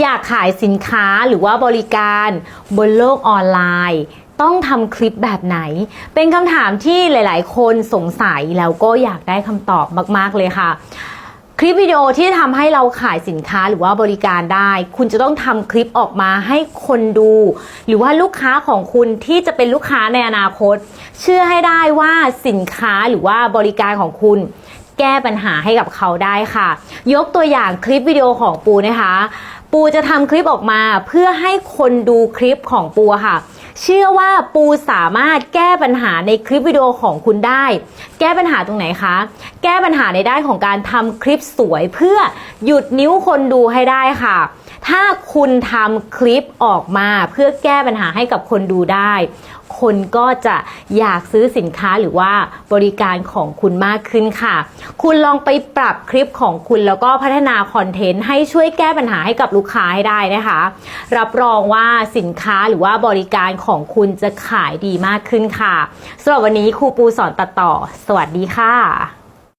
อยากขายสินค้าหรือว่าบริการบนโลกออนไลน์ ต้องทำคลิปแบบไหน เป็นคำถามที่หลาย ๆ คนสงสัยแล้วก็อยากได้คำตอบมาก ๆ เลยค่ะคลิปวิดีโอที่ทำให้เราขายสินค้าหรือว่าบริการได้ คุณจะต้องทำคลิปออกมาให้คนดู หรือว่าลูกค้าของคุณที่จะเป็นลูกค้าในอนาคต เชื่อให้ได้ว่าสินค้าหรือว่าบริการของคุณ แก้ปัญหาให้กับเขาได้ค่ะ ยกตัวอย่างคลิปวิดีโอของปูนะคะ ปูจะทำคลิปออกมาเพื่อให้คนดูคลิปของปูค่ะ เชื่อว่าปูสามารถแก้ปัญหาในคลิปวิดีโอของคุณได้ แก้ปัญหาตรงไหนคะ แก้ปัญหาในด้านของการทำคลิปสวยเพื่อหยุดนิ้วคนดูให้ได้ค่ะ ถ้าคุณทำคลิปออกมาเพื่อแก้ปัญหาให้กับคนดูได้ คนก็จะอยากซื้อสินค้าหรือว่าบริการของคุณมากขึ้นค่ะ คุณลองไปปรับคลิปของคุณแล้วก็พัฒนาคอนเทนต์ให้ช่วยแก้ปัญหาให้กับลูกค้าให้ได้นะคะ รับรองว่าสินค้าหรือว่าบริการของคุณจะขายดีมากขึ้นค่ะสำหรับวันนี้ครูปูสอนตัดต่อ สวัสดีค่ะ